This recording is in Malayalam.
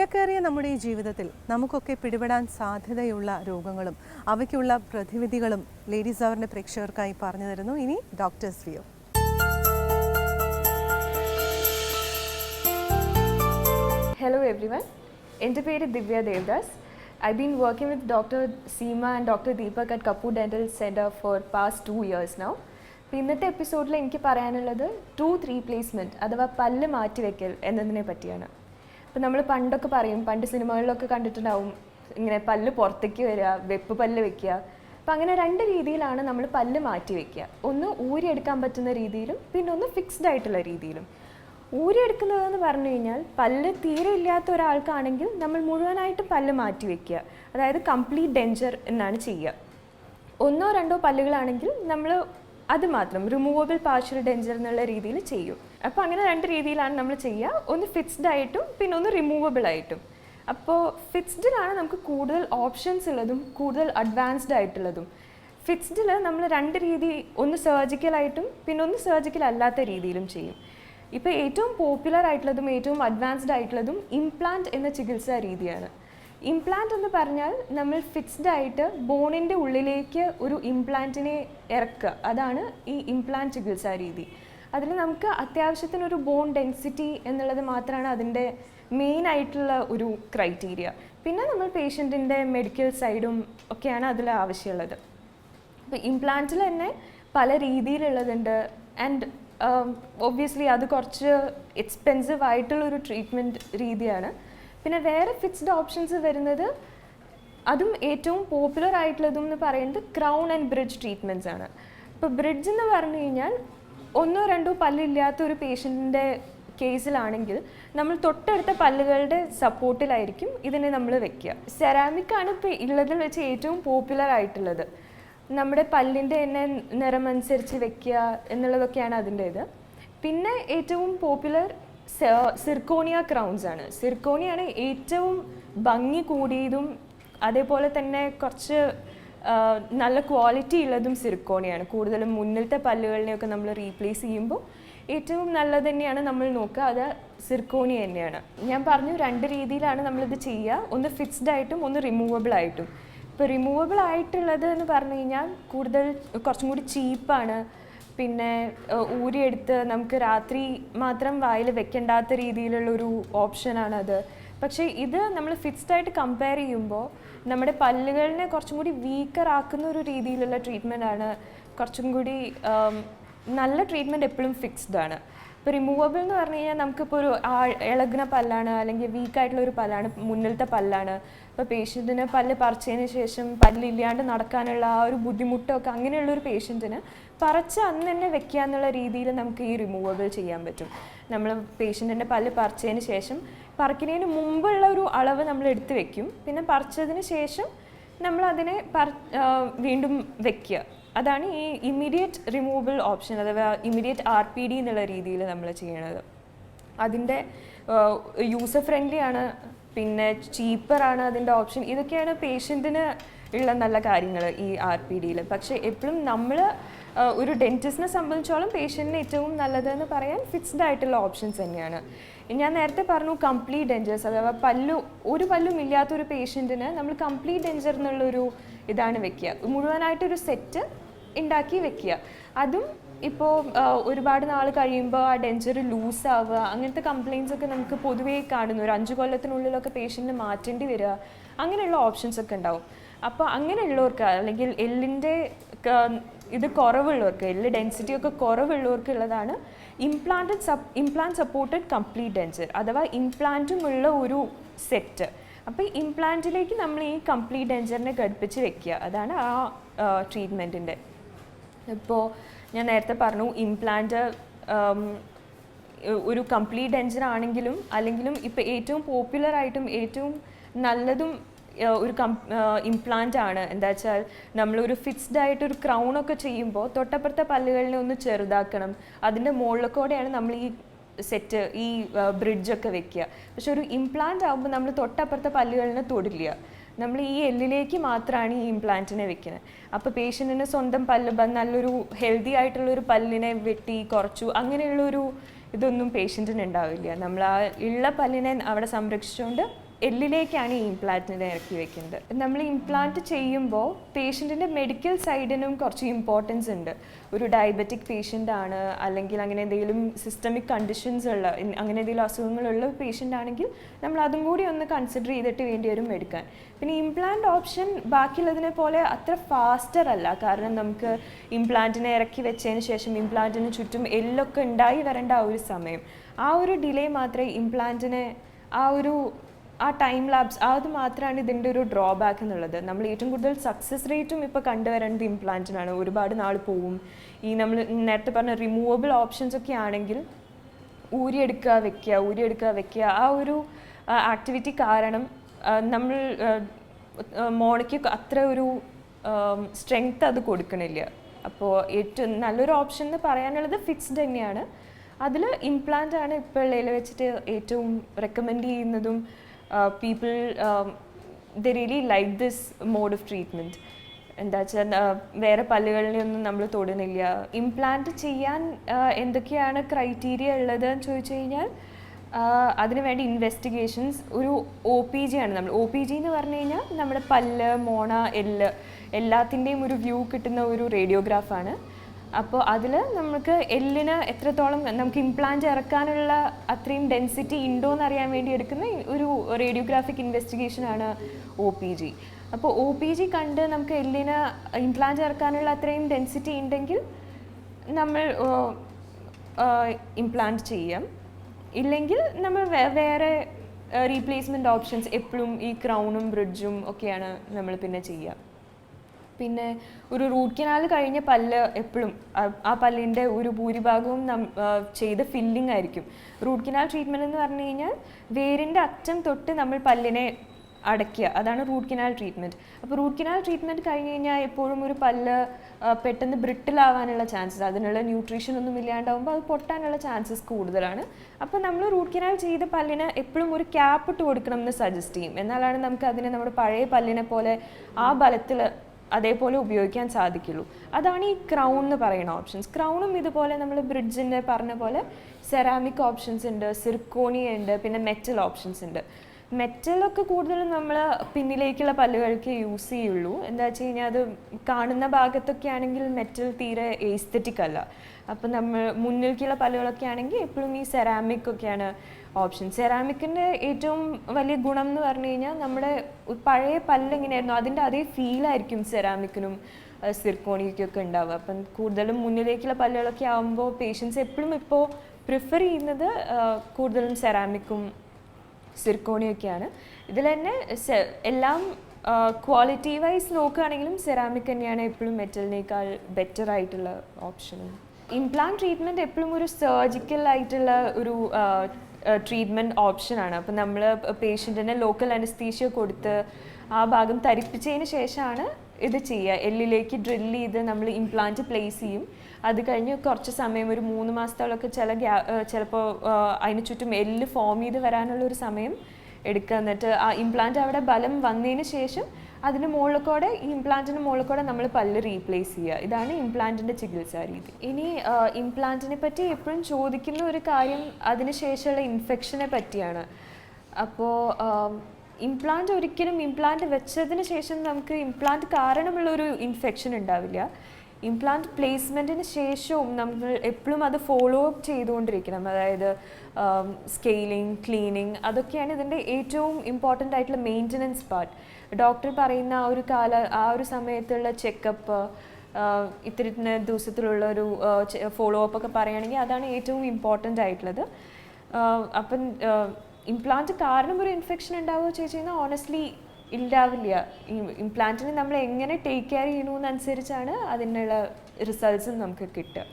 തിരക്കേറിയ നമ്മുടെ ഈ ജീവിതത്തിൽ നമുക്കൊക്കെ പിടിപെടാൻ സാധ്യതയുള്ള രോഗങ്ങളും അവയ്ക്കുള്ള പ്രതിവിധികളും ലേഡീസ് അവറിന്റെ പ്രേക്ഷകർക്കായി പറഞ്ഞു തരുന്നു. ഇനി ഡോക്ടേഴ്സ് വ്യൂ ഹലോ എവ്രിവൺ എന്റെ പേര് Divya Devadas. I been working with doctor Seema and doctor Deepak at Kapoor dental centre for past two years now അപ്പോൾ ഇന്നത്തെ എപ്പിസോഡിൽ എനിക്ക് പറയാനുള്ളത് ടൂത്ത് റീപ്ലേസ്മെന്റ് അഥവാ പല്ല് മാറ്റിവെക്കൽ എന്നതിനെ പറ്റിയാണ്. അപ്പോൾ നമ്മൾ പണ്ടൊക്കെ പറയും പണ്ട് സിനിമകളിലൊക്കെ കണ്ടിട്ടുണ്ടാവും ഇങ്ങനെ പല്ല് പുറത്തേക്ക് വരിക വെപ്പ് പല്ല് വെക്കുക. അപ്പം അങ്ങനെ രണ്ട് രീതിയിലാണ് നമ്മൾ പല്ല് മാറ്റി വെക്കുക. ഒന്ന് ഊരിയെടുക്കാൻ പറ്റുന്ന രീതിയിലും പിന്നെ ഒന്ന് ഫിക്സ്ഡ് ആയിട്ടുള്ള രീതിയിലും. ഊരിയെടുക്കുന്നതെന്ന് പറഞ്ഞു കഴിഞ്ഞാൽ പല്ല് തീരെ ഇല്ലാത്ത ഒരാൾക്കാണെങ്കിൽ നമ്മൾ മുഴുവനായിട്ടും പല്ല് മാറ്റി വെക്കുക. അതായത് കംപ്ലീറ്റ് ഡെഞ്ചർ എന്നാണ് ചെയ്യുക. ഒന്നോ രണ്ടോ പല്ലുകളാണെങ്കിൽ നമ്മൾ അത് മാത്രം റിമൂവബിൾ പാർഷ്യൽ ഡെഞ്ചർ എന്നുള്ള രീതിയിൽ ചെയ്യും. അപ്പോൾ അങ്ങനെ രണ്ട് രീതിയിലാണ് നമ്മൾ ചെയ്യുക. ഒന്ന് ഫിക്സ്ഡ് ആയിട്ടും പിന്നെ ഒന്ന് റിമൂവബിൾ ആയിട്ടും. അപ്പോൾ ഫിക്സ്ഡിലാണ് നമുക്ക് കൂടുതൽ ഓപ്ഷൻസ് ഉള്ളതും കൂടുതൽ അഡ്വാൻസ്ഡ് ആയിട്ടുള്ളതും. ഫിക്സ്ഡിൽ നമ്മൾ രണ്ട് രീതി ഒന്ന് സർജിക്കലായിട്ടും പിന്നെ ഒന്ന് സർജിക്കൽ അല്ലാത്ത രീതിയിലും ചെയ്യും. ഇപ്പോൾ ഏറ്റവും പോപ്പുലർ ആയിട്ടുള്ളതും ഏറ്റവും അഡ്വാൻസ്ഡ് ആയിട്ടുള്ളതും ഇംപ്ലാന്റ് എന്ന ചികിത്സാ രീതിയാണ്. ഇംപ്ലാന്റ് എന്ന് പറഞ്ഞാൽ നമ്മൾ ഫിക്സ്ഡ് ആയിട്ട് ബോണിന്റെ ഉള്ളിലേക്ക് ഒരു ഇംപ്ലാന്റിനെ ഇറക്കുക. അതാണ് ഈ ഇംപ്ലാന്റ് ചികിത്സാ രീതി. അതിൽ നമുക്ക് അത്യാവശ്യത്തിന് ഒരു ബോൺ ഡെൻസിറ്റി എന്നുള്ളത് മാത്രമാണ് അതിന്റെ മെയിൻ ആയിട്ടുള്ള ഒരു ക്രൈറ്റീരിയ പിന്നെ നമ്മൾ പേഷ്യന്റിന്റെ മെഡിക്കൽ സൈഡും ഒക്കെയാണ് അതിൽ ആവശ്യമുള്ളത്. അപ്പോൾ ഇംപ്ലാന്റിൽ തന്നെ പല രീതിയിലുള്ളതുണ്ട്. ആൻഡ് ഒബ്വിയസ്ലി അത് കുറച്ച് എക്സ്പെൻസീവ് ആയിട്ടുള്ളൊരു ട്രീറ്റ്മെന്റ് രീതിയാണ്. പിന്നെ വേറെ ഫിക്സ്ഡ് ഓപ്ഷൻസ് വരുന്നത് അതും ഏറ്റവും പോപ്പുലർ ആയിട്ടുള്ളതും എന്ന് പറയുന്നത് ക്രൗൺ ആൻഡ് ബ്രിഡ്ജ് ട്രീറ്റ്മെന്റ്സ് ആണ്. ഇപ്പോൾ ബ്രിഡ്ജ് എന്ന് പറഞ്ഞു കഴിഞ്ഞാൽ ഒന്നോ രണ്ടോ പല്ലില്ലാത്ത ഒരു പേഷ്യന്റിന്റെ കേസിലാണെങ്കിൽ നമ്മൾ തൊട്ടടുത്ത പല്ലുകളുടെ സപ്പോർട്ടിലായിരിക്കും ഇതിനെ നമ്മൾ വെക്കുക. സെറാമിക് ആണ് ഇപ്പോൾ ഉള്ളതിൽ വെച്ച് ഏറ്റവും പോപ്പുലർ ആയിട്ടുള്ളത്. നമ്മുടെ പല്ലിന്റെ തന്നെ നിറം അനുസരിച്ച് വെക്കുക എന്നുള്ളതൊക്കെയാണ് അതിന്റെ ഇത് പിന്നെ ഏറ്റവും പോപ്പുലർ സിർക്കോണിയ ക്രൗൺസ് ആണ്. സിർക്കോണിയാണ് ഏറ്റവും ഭംഗി കൂടിയതും അതേപോലെ തന്നെ കുറച്ച് നല്ല ക്വാളിറ്റി ഉള്ളതും സിർക്കോണിയാണ് കൂടുതലും മുന്നിലത്തെ പല്ലുകളിനെയൊക്കെ നമ്മൾ റീപ്ലേസ് ചെയ്യുമ്പോൾ ഏറ്റവും നല്ലത് തന്നെയാണ് നമ്മൾ നോക്കുക. അത് സിർക്കോണി തന്നെയാണ്. ഞാൻ പറഞ്ഞു രണ്ട് രീതിയിലാണ് നമ്മളിത് ചെയ്യുക. ഒന്ന് ഫിക്സ്ഡ് ആയിട്ടും ഒന്ന് റിമൂവബിൾ ആയിട്ടും. ഇപ്പോൾ റിമൂവബിൾ ആയിട്ടുള്ളത് എന്ന് പറഞ്ഞു കഴിഞ്ഞാൽ കൂടുതൽ കുറച്ചും കൂടി ചീപ്പാണ് പിന്നെ ഊരിയെടുത്ത് നമുക്ക് രാത്രി മാത്രം വായിൽ വെക്കേണ്ടാത്ത രീതിയിലുള്ളൊരു ഓപ്ഷനാണത് പക്ഷേ ഇത് നമ്മൾ ഫിക്സ്ഡ് ആയിട്ട് കമ്പയർ ചെയ്യുമ്പോൾ നമ്മുടെ പല്ലുകളിനെ കുറച്ചും കൂടി വീക്കർ ആക്കുന്ന ഒരു രീതിയിലുള്ള ട്രീറ്റ്മെന്റ് ആണ്. കുറച്ചും കൂടി നല്ല ട്രീറ്റ്മെന്റ് എപ്പോഴും ഫിക്സ്ഡ് ആണ്. ഇപ്പോൾ റിമൂവബിൾ എന്ന് പറഞ്ഞു കഴിഞ്ഞാൽ നമുക്കിപ്പോൾ ഒരു ആ ഇളകുന്ന പല്ലാണ് അല്ലെങ്കിൽ വീക്കായിട്ടുള്ള ഒരു പല്ലാണ് മുന്നിലത്തെ പല്ലാണ്. ഇപ്പോൾ പേഷ്യന്റിന് പല്ല് പറിച്ചതിന് ശേഷം പല്ലില്ലാണ്ട് നടക്കാനുള്ള ആ ഒരു ബുദ്ധിമുട്ടൊക്കെ അങ്ങനെയുള്ള ഒരു പേഷ്യന്റിന് പറിച്ച് അന്ന് തന്നെ വെക്കുക എന്നുള്ള രീതിയിൽ നമുക്ക് ഈ റിമൂവബിൾ ചെയ്യാൻ പറ്റും. നമ്മൾ പേഷ്യന്റിന്റെ പല്ല് പറിച്ചതിന് ശേഷം പറിക്കുന്നതിന് മുമ്പുള്ള ഒരു അളവ് നമ്മൾ എടുത്ത് വെക്കും. പിന്നെ പറിച്ചതിന് ശേഷം നമ്മൾ അതിനെ പറ വീണ്ടും വെക്കുക അതാണ് ഈ ഇമ്മീഡിയറ്റ് റിമൂവൽ ഓപ്ഷൻ അഥവാ ഇമ്മീഡിയറ്റ് ആർ പി ഡി എന്നുള്ള രീതിയിൽ നമ്മൾ ചെയ്യണത്. അതിന്റെ യൂസർ ഫ്രണ്ട്ലി ആണ് പിന്നെ ചീപ്പറാണ് അതിന്റെ ഓപ്ഷൻ ഇതൊക്കെയാണ് പേഷ്യന്റിന് ഉള്ള നല്ല കാര്യങ്ങൾ ഈ ആർ പി ഡിയിൽ പക്ഷേ എപ്പോഴും നമ്മൾ ഒരു ഡെന്റിസ്റ്റിനെ സംബന്ധിച്ചോളം പേഷ്യന്റിന് ഏറ്റവും നല്ലതെന്ന് പറയാൻ ഫിക്സ്ഡ് ആയിട്ടുള്ള ഓപ്ഷൻസ് തന്നെയാണ്. ഞാൻ നേരത്തെ പറഞ്ഞു കംപ്ലീറ്റ് ഡെഞ്ചേഴ്സ് അഥവാ പല്ലു ഒരു പല്ലും ഇല്ലാത്ത ഒരു പേഷ്യന്റിന് നമ്മൾ കംപ്ലീറ്റ് ഡെഞ്ചർ എന്നുള്ളൊരു ഇതാണ് വെക്കുക. മുഴുവനായിട്ടൊരു സെറ്റ് ഉണ്ടാക്കി വെക്കുക. അതും ഇപ്പോൾ ഒരുപാട് നാൾ കഴിയുമ്പോൾ ആ ഡെഞ്ചർ ലൂസ് ആവുക അങ്ങനത്തെ കംപ്ലയിൻസ് ഒക്കെ നമുക്ക് പൊതുവേ കാണുന്നു. ഒരു അഞ്ച് കൊല്ലത്തിനുള്ളിലൊക്കെ പേഷ്യന്റിന് മാറ്റേണ്ടി വരിക അങ്ങനെയുള്ള ഓപ്ഷൻസ് ഒക്കെ ഉണ്ടാവും. അപ്പോൾ അങ്ങനെയുള്ളവർക്ക് അല്ലെങ്കിൽ എല്ലിന്റെ ഇത് കുറവുള്ളവർക്ക് എല്ല് ഡെൻസിറ്റി ഒക്കെ കുറവുള്ളവർക്ക് ഉള്ളതാണ് implanted സപ് implant supported complete denture അഥവാ ഇംപ്ലാന്റും ഉള്ള ഒരു സെറ്റ് അപ്പോൾ ഇംപ്ലാന്റിലേക്ക് നമ്മൾ ഈ കംപ്ലീറ്റ് ഡെൻസറിനെ ഘടിപ്പിച്ച് വെക്കുക. അതാണ് ആ ട്രീറ്റ്മെന്റിന്റെ ഇപ്പോൾ ഞാൻ നേരത്തെ പറഞ്ഞു ഇംപ്ലാന്റ് ഒരു കംപ്ലീറ്റ് ഡെൻസർ ആണെങ്കിലും അല്ലെങ്കിലും ഇപ്പോൾ ഏറ്റവും പോപ്പുലറായിട്ടും ഏറ്റവും നല്ലതും ഒരു കം ഇംപ്ലാന്റ് ആണ്. എന്താ വെച്ചാൽ നമ്മളൊരു ഫിക്സ്ഡ് ആയിട്ട് ഒരു ക്രൗൺ ഒക്കെ ചെയ്യുമ്പോൾ തൊട്ടപ്പുറത്തെ പല്ലുകളിനെ ഒന്ന് ചെറുതാക്കണം. അതിന്റെ മുകളിലൂടെയാണ് നമ്മൾ ഈ സെറ്റ് ഈ ബ്രിഡ്ജൊക്കെ വെക്കുക. പക്ഷെ ഒരു ഇംപ്ലാന്റ് ആകുമ്പോൾ നമ്മൾ തൊട്ടപ്പുറത്തെ പല്ലുകളിനെ തൊടില്ല. നമ്മൾ ഈ എല്ലിലേക്ക് മാത്രമാണ് ഈ ഇംപ്ലാന്റിനെ വെക്കുന്നത്. അപ്പോൾ പേഷ്യന്റിന് സ്വന്തം പല്ല് നല്ലൊരു ഹെൽത്തി ആയിട്ടുള്ള ഒരു പല്ലിനെ വെട്ടി കുറച്ചു അങ്ങനെയുള്ളൊരു ഇതൊന്നും പേഷ്യന്റിന് ഉണ്ടാവില്ല. നമ്മൾ ആ ഉള്ള പല്ലിനെ അവിടെ സംരക്ഷിച്ചുകൊണ്ട് എല്ലിലേക്കാണ് ഈ ഇംപ്ലാന്റിനെ ഇറക്കി വെക്കുന്നത്. നമ്മൾ ഇംപ്ലാന്റ് ചെയ്യുമ്പോൾ പേഷ്യന്റിന്റെ മെഡിക്കൽ സൈഡിനും കുറച്ച് ഇമ്പോർട്ടൻസ് ഉണ്ട്. ഒരു ഡയബറ്റിക് പേഷ്യന്റ് ആണ് അല്ലെങ്കിൽ അങ്ങനെ എന്തെങ്കിലും സിസ്റ്റമിക് കണ്ടീഷൻസ് ഉള്ള അങ്ങനെ എന്തെങ്കിലും അസുഖങ്ങളുള്ള പേഷ്യന്റ് ആണെങ്കിൽ നമ്മൾ അതും കൂടി ഒന്ന് കൺസിഡർ ചെയ്തിട്ട് വേണ്ടി വരും എടുക്കാൻ. പിന്നെ ഇംപ്ലാന്റ് ഓപ്ഷൻ ബാക്കിയുള്ളതിനെ പോലെ അത്ര ഫാസ്റ്റർ അല്ല. കാരണം നമുക്ക് ഇംപ്ലാന്റിനെ ഇറക്കി വെച്ചതിന് ശേഷം ഇംപ്ലാന്റിന് ചുറ്റും എല്ലൊക്കെ ഉണ്ടായി വരേണ്ട ആ ഒരു സമയം. ആ ഒരു ഡിലേ മാത്രമേ ഇംപ്ലാന്റിനെ ആ ഒരു ആ ടൈം ലാബ്സ് അത് മാത്രമാണ് ഇതിന്റെ ഒരു ഡ്രോബാക്ക് എന്നുള്ളത്. നമ്മൾ ഏറ്റവും കൂടുതൽ സക്സസ് റേറ്റും ഇപ്പോൾ കണ്ടുവരേണ്ടത് ഇംപ്ലാന്റിനാണ് ഒരുപാട് നാൾ പോവും. ഈ നമ്മൾ നേരത്തെ പറഞ്ഞ റിമൂവബിൾ ഓപ്ഷൻസ് ഒക്കെ ആണെങ്കിൽ ഊരിയെടുക്കുക വെക്കുക ഊരിയെടുക്കുക വെക്കുക. ആ ഒരു ആക്ടിവിറ്റി കാരണം നമ്മൾ മോണയ്ക്ക് അത്ര ഒരു സ്ട്രെങ്ത് അത് കൊടുക്കണില്ല. അപ്പോൾ ഏറ്റവും നല്ലൊരു ഓപ്ഷൻ എന്ന് പറയാനുള്ളത് ഫിക്സ്ഡ് തന്നെയാണ്. അതിൽ ഇംപ്ലാന്റ് ആണ് ഇപ്പോൾ ഉള്ളതിൽ വെച്ചിട്ട് ഏറ്റവും റെക്കമെൻഡ് ചെയ്യുന്നതും people the really like this mode of treatment എന്താ വെച്ചാൽ വേറെ പല്ലുകളിലൊന്നും നമ്മൾ തൊടുന്നില്ല. ഇംപ്ലാന്റ് ചെയ്യാൻ എന്തൊക്കെയാണ് ക്രൈറ്റീരിയ ഉള്ളത് എന്ന് ചോദിച്ചു കഴിഞ്ഞാൽ അതിനുവേണ്ടി ഇൻവെസ്റ്റിഗേഷൻസ് ഒരു ഒ പി ജി ആണ് നമ്മൾ. ഒ പി ജി എന്ന് പറഞ്ഞു കഴിഞ്ഞാൽ നമ്മുടെ പല്ല് മോണ എല്ല് എല്ലാത്തിന്റെയും ഒരു വ്യൂ കിട്ടുന്ന ഒരു റേഡിയോഗ്രാഫാണ് അപ്പോൾ അതിൽ നമുക്ക് എല്ലിന് എത്രത്തോളം നമുക്ക് ഇംപ്ലാന്റ് ഇറക്കാനുള്ള അത്രയും ഡെൻസിറ്റി ഉണ്ടോ എന്ന് അറിയാൻ വേണ്ടി എടുക്കുന്ന ഒരു റേഡിയോഗ്രാഫിക് ഇൻവെസ്റ്റിഗേഷൻ ആണ് ഒ പി ജി അപ്പോൾ ഒ പി ജി കണ്ട് നമുക്ക് എല്ലിന് ഇംപ്ലാന്റ് ഇറക്കാനുള്ള അത്രയും ഡെൻസിറ്റി ഉണ്ടെങ്കിൽ നമ്മൾ ഇംപ്ലാന്റ് ചെയ്യാം. ഇല്ലെങ്കിൽ നമ്മൾ വേറെ റീപ്ലേസ്മെന്റ് ഓപ്ഷൻസ് എപ്പോഴും ഈ ക്രൗണും ബ്രിഡ്ജും ഒക്കെയാണ് നമ്മൾ പിന്നെ ചെയ്യുക പിന്നെ ഒരു റൂട്ട് കനാൽ കഴിഞ്ഞ പല്ല് എപ്പോഴും ആ പല്ലിന്റെ ഒരു ഭൂരിഭാഗവും നം ചെയ്ത ഫില്ലിംഗ് ആയിരിക്കും. റൂട്ട് കനാൽ ട്രീറ്റ്മെന്റ് എന്ന് പറഞ്ഞു കഴിഞ്ഞാൽ വേരിന്റെ അറ്റം തൊട്ട് നമ്മൾ പല്ലിനെ അടയ്ക്കുക. അതാണ് റൂട്ട് കനാൽ ട്രീറ്റ്മെന്റ് അപ്പോൾ റൂട്ട് കനാൽ ട്രീറ്റ്മെന്റ് കഴിഞ്ഞ് കഴിഞ്ഞാൽ എപ്പോഴും ഒരു പല്ല് പെട്ടെന്ന് ബ്രിട്ടിൽ ആവാനുള്ള ചാൻസസ് അതിനുള്ള ന്യൂട്രീഷൻ ഒന്നും ഇല്ലാണ്ടാവുമ്പോൾ അത് പൊട്ടാനുള്ള ചാൻസസ് കൂടുതലാണ്. അപ്പോൾ നമ്മൾ റൂട്ട് കനാൽ ചെയ്ത പല്ലിന് എപ്പോഴും ഒരു ക്യാപ്പ് ഇട്ട് കൊടുക്കണം എന്ന് സജസ്റ്റ് ചെയ്യും. എന്നാലാണ് നമുക്ക് അതിനെ നമ്മുടെ പഴയ പല്ലിനെ പോലെ ആ ബലത്തിൽ അതേപോലെ ഉപയോഗിക്കാൻ സാധിക്കുള്ളൂ. അതാണ് ഈ ക്രൗൺ എന്ന് പറയുന്ന ഓപ്ഷൻസ് ക്രൗണും ഇതുപോലെ നമ്മൾ ബ്രിഡ്ജിന്റെ പറഞ്ഞ പോലെ സെറാമിക് ഓപ്ഷൻസ് ഉണ്ട് സിർക്കോണിയ ഉണ്ട് പിന്നെ മെറ്റൽ ഓപ്ഷൻസ് ഉണ്ട്. മെറ്റലൊക്കെ കൂടുതലും നമ്മൾ പിന്നിലേക്കുള്ള പല്ലുകൾക്ക് യൂസ് ചെയ്യുള്ളൂ. എന്താ വെച്ച് കഴിഞ്ഞാൽ അത് കാണുന്ന ഭാഗത്തൊക്കെ ആണെങ്കിൽ മെറ്റൽ തീരെ എസ്തറ്റിക് അല്ല. അപ്പം നമ്മൾ മുന്നിലേക്കുള്ള പല്ലുകളൊക്കെ ആണെങ്കിൽ എപ്പോഴും ഈ സെറാമിക് ഒക്കെയാണ് ഓപ്ഷൻ സെറാമിക്കിന്റെ ഏറ്റവും വലിയ ഗുണം എന്ന് പറഞ്ഞു കഴിഞ്ഞാൽ നമ്മുടെ പഴയ പല്ല് എങ്ങനെയായിരുന്നു അതിന്റെ അതേ ഫീലായിരിക്കും സെറാമിക്കിനും സിർക്കോണിക്കൊക്കെ ഉണ്ടാവുക. അപ്പം കൂടുതലും മുന്നിലേക്കുള്ള പല്ലുകളൊക്കെ ആകുമ്പോൾ പേഷ്യൻസ് എപ്പോഴും ഇപ്പോൾ പ്രിഫർ ചെയ്യുന്നത് കൂടുതലും സെറാമിക്കും സിർക്കോണിയൊക്കെയാണ്. ഇതിൽ തന്നെ എല്ലാം ക്വാളിറ്റി വൈസ് നോക്കുകയാണെങ്കിലും സെറാമിക് തന്നെയാണ് എപ്പോഴും മെറ്റലിനേക്കാൾ ബെറ്റർ ആയിട്ടുള്ള ഓപ്ഷനും ഇംപ്ലാന്റ് ട്രീറ്റ്മെന്റ് എപ്പോഴും ഒരു സർജിക്കൽ ആയിട്ടുള്ള ഒരു ട്രീറ്റ്മെന്റ് ഓപ്ഷനാണ് അപ്പം നമ്മൾ പേഷ്യന്റിന് ലോക്കൽ അനസ്തീഷ്യ കൊടുത്ത് ആ ഭാഗം തരിപ്പിച്ചതിന് ശേഷമാണ് ഇത് ചെയ്യുക. എല്ലിലേക്ക് ഡ്രിൽ ചെയ്ത് നമ്മൾ ഇംപ്ലാന്റ് പ്ലേസ് ചെയ്യും. അത് കഴിഞ്ഞ് കുറച്ച് സമയം ഒരു മൂന്ന് മാസത്തോളമൊക്കെ ചില ഗ്യാ ചിലപ്പോൾ അതിന് ചുറ്റും എല്ല് ഫോം ചെയ്ത് വരാനുള്ള ഒരു സമയം എടുക്കുക. എന്നിട്ട് ആ ഇംപ്ലാന്റ് അവിടെ ബലം വന്നതിന് ശേഷം അതിന് മുകളിലൂടെ ഈ ഇംപ്ലാന്റിന് മുകളിലൂടെ നമ്മൾ പല്ല് റീപ്ലേസ് ചെയ്യുക. ഇതാണ് ഇംപ്ലാന്റിന്റെ ചികിത്സാ രീതി. ഇനി ഇംപ്ലാന്റിനെ പറ്റി എപ്പോഴും ചോദിക്കുന്ന ഒരു കാര്യം അതിന് ശേഷമുള്ള ഇൻഫെക്ഷനെ പറ്റിയാണ്. അപ്പോൾ ഇംപ്ലാന്റ് ഒരിക്കലും ഇംപ്ലാന്റ് വെച്ചതിന് ശേഷം നമുക്ക് ഇംപ്ലാന്റ് കാരണമുള്ള ഒരു ഇൻഫെക്ഷൻ ഉണ്ടാവില്ല. ഇംപ്ലാന്റ് പ്ലേസ്മെന്റിന് ശേഷവും നമ്മൾ എപ്പോഴും അത് ഫോളോ അപ്പ് ചെയ്തുകൊണ്ടിരിക്കണം. അതായത് സ്കെയിലിംഗ് ക്ലീനിങ് അതൊക്കെയാണ് ഇതിന്റെ ഏറ്റവും ഇമ്പോർട്ടന്റ് ആയിട്ടുള്ള മെയിന്റനൻസ് പാർട്ട് ഡോക്ടർ പറയുന്ന ആ ഒരു കാല ആ ഒരു സമയത്തുള്ള ചെക്കപ്പ് ഇത്തിരി ദിവസത്തിലുള്ള ഒരു ഫോളോ അപ്പ് ഒക്കെ പറയുകയാണെങ്കിൽ അതാണ് ഏറ്റവും ഇമ്പോർട്ടന്റ് ആയിട്ടുള്ളത്. അപ്പം ഇംപ്ലാന്റ് കാരണം ഒരു ഇൻഫെക്ഷൻ ഉണ്ടാവുകയോ ചോദിച്ചു കഴിഞ്ഞാൽ ഓണസ്റ്റ്ലി ഇല്ലാവില്ല. ഇംപ്ലാന്റിനെ നമ്മൾ എങ്ങനെ ടേക്ക് കെയർ ചെയ്യണമെന്നനുസരിച്ചാണ് അതിനുള്ള റിസൾട്ട്സും നമുക്ക് കിട്ടുക.